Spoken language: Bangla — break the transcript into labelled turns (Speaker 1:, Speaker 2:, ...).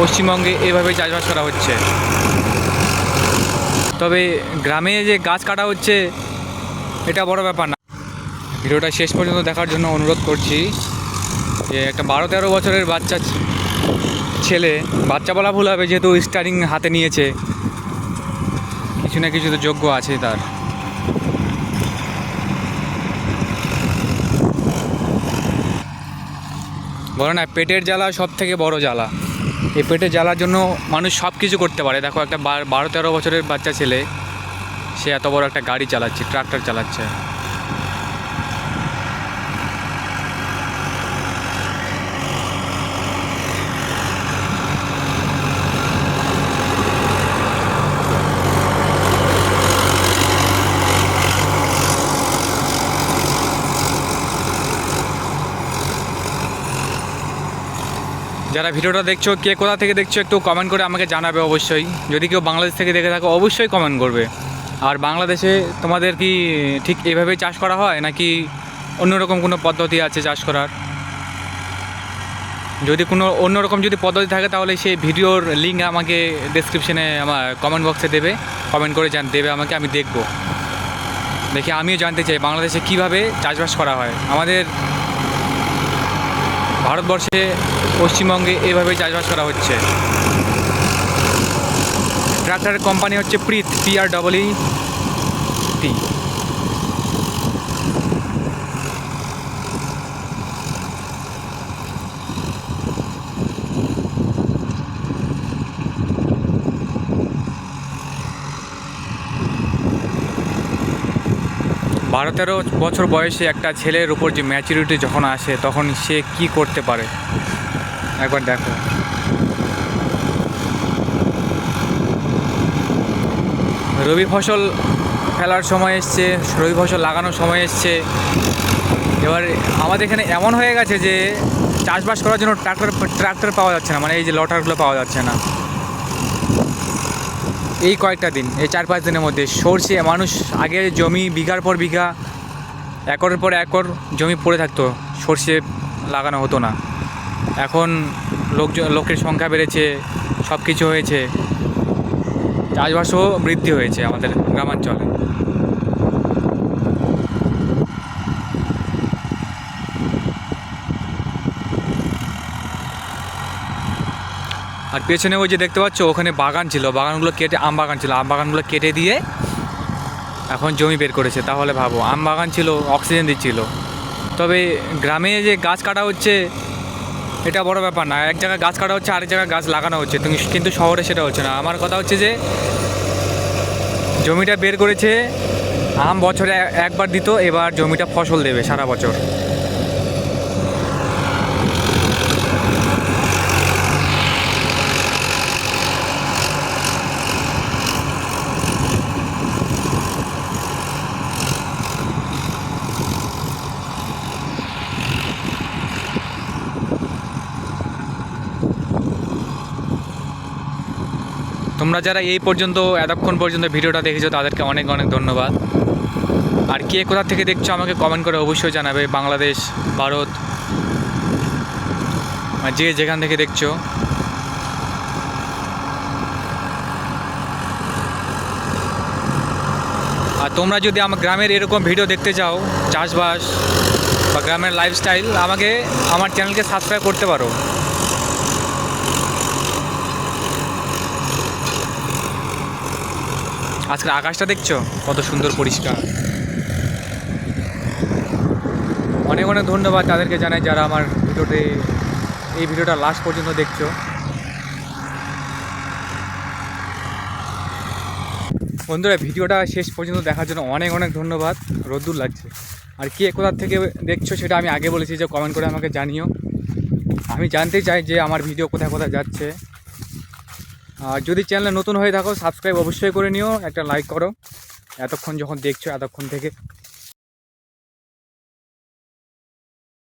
Speaker 1: পশ্চিমবঙ্গে এভাবে চাষবাস করা হচ্ছে। তবে গ্রামে যে গাছ কাটা হচ্ছে, এটা বড় ব্যাপার না। ভিডিওটা শেষ পর্যন্ত দেখার জন্য অনুরোধ করছি যে একটা বারো তেরো বছরের বাচ্চা ছেলে, বাচ্চা বলা ভুল হবে, যেহেতু স্টারিং হাতে নিয়েছে। কিছু না কিছু তো যোগ্য আছে তার। বলো না, পেটের জ্বালা সব থেকে বড় জ্বালা। এই পেটের জ্বালার জন্য মানুষ সব কিছু করতে পারে। দেখো একটা বারো তেরো বছরের বাচ্চা ছেলে, সে এত বড় একটা গাড়ি চালাচ্ছে, ট্রাক্টর চালাচ্ছে। যারা ভিডিওটা দেখছ, কে কোথা থেকে দেখছ একটু কমেন্ট করে আমাকে জানাবে অবশ্যই। যদি কেউ বাংলাদেশ থেকে দেখে থাকো, অবশ্যই কমেন্ট করবে। আর বাংলাদেশে তোমাদের কি ঠিক এভাবেই চাষ করা হয়, নাকি অন্যরকম কোনো পদ্ধতি আছে চাষ করার? যদি কোনো অন্যরকম যদি পদ্ধতি থাকে, তাহলে সেই ভিডিওর লিঙ্ক আমাকে ডেসক্রিপশনে আমার কমেন্ট বক্সে দেবে। কমেন্ট করে জান, দেবে আমাকে, আমি দেখব। দেখি আমিও জানতে চাই, বাংলাদেশে কীভাবে চাষবাস করা হয়। আমাদের ভারতবর্ষে পশ্চিমবঙ্গে এভাবে চাষবাস করা হচ্ছে। ট্রাক্টরের কোম্পানি হচ্ছে প্রীত ই টি বারো তেরো বছর বয়সে একটা ছেলের উপর যে ম্যাচুরিটি যখন আসে, তখন সে কি করতে পারে? একবার দেখো। রবি ফসল ফেলার সময় এসছে, রবি ফসল লাগানোর সময় এসছে। এবার আমাদের এখানে এমন হয়ে গেছে যে, চাষবাস করার জন্য ট্রাক্টর ট্রাক্টর পাওয়া যাচ্ছে না মানে এই যে লটারগুলো পাওয়া যাচ্ছে না। এই কয়েকটা দিন, এই চার পাঁচ দিনের মধ্যে সর্ষে, মানুষ আগে জমি বিঘার পর বিঘা, একরের পর একর জমি পড়ে থাকতো, সরষে লাগানো হতো না। এখন লোকজন লোকের সংখ্যা বেড়েছে সব কিছু হয়েছে। চাষবাসও বৃদ্ধি হয়েছে আমাদের গ্রামাঞ্চলে। আর পেছনে ওই যে দেখতে পাচ্ছ, ওখানে বাগান ছিল। বাগানগুলো কেটে, আম বাগান ছিল। আম বাগানগুলো কেটে দিয়ে এখন জমি বের করেছে। তাহলে ভাবো, আম বাগান ছিল, অক্সিজেন দিচ্ছিল। তবে গ্রামে যে গাছ কাটা হচ্ছে, এটা বড় ব্যাপার না। এক জায়গায় গাছ কাটা হচ্ছে, আরেক জায়গায় গাছ লাগানো হচ্ছে। তুমি কিন্তু শহরে সেটা হচ্ছে না। আমার কথা হচ্ছে যে, জমিটা বের করেছে, আম বছরে একবার দিত, এবার জমিটা ফসল দেবে সারা বছর। তোমরা যারা এই পর্যন্ত, এতক্ষণ পর্যন্ত ভিডিওটা দেখেছ, তাদেরকে অনেক অনেক ধন্যবাদ। আর কে কোথা থেকে দেখছ আমাকে কমেন্ট করে অবশ্যই জানাবে, বাংলাদেশ, ভারত যে যেখান থেকে দেখছ। আর তোমরা যদি আমার গ্রামের এরকম ভিডিও দেখতে চাও, চাষবাস বা গ্রামের লাইফস্টাইল আমাকে, আমার চ্যানেলকে সাবস্ক্রাইব করতে পারো। আজকের আকাশটা দেখছ? কত সুন্দর পরিষ্কার। অনেক অনেক ধন্যবাদ তাদেরকে জানাই যারা আমার ভিডিওতে, এই ভিডিওটা লাস্ট পর্যন্ত দেখছ। বন্ধুরা, ভিডিওটা শেষ পর্যন্ত দেখার জন্য অনেক অনেক ধন্যবাদ। রোদ্দুর লাগছে। আর কে কোথার থেকে দেখছ সেটা আমি আগে বলেছি, যে কমেন্ট করে আমাকে জানিও। আমি জানতে চাই যে আমার ভিডিও কোথায় কোথায় যাচ্ছে। আর যদি চ্যানেলে নতুন হয়ে থাকো সাবস্ক্রাইব অবশ্যই করে নিও, একটা লাইক করো। এতক্ষণ যখন দেখছ, এতক্ষণ থেকে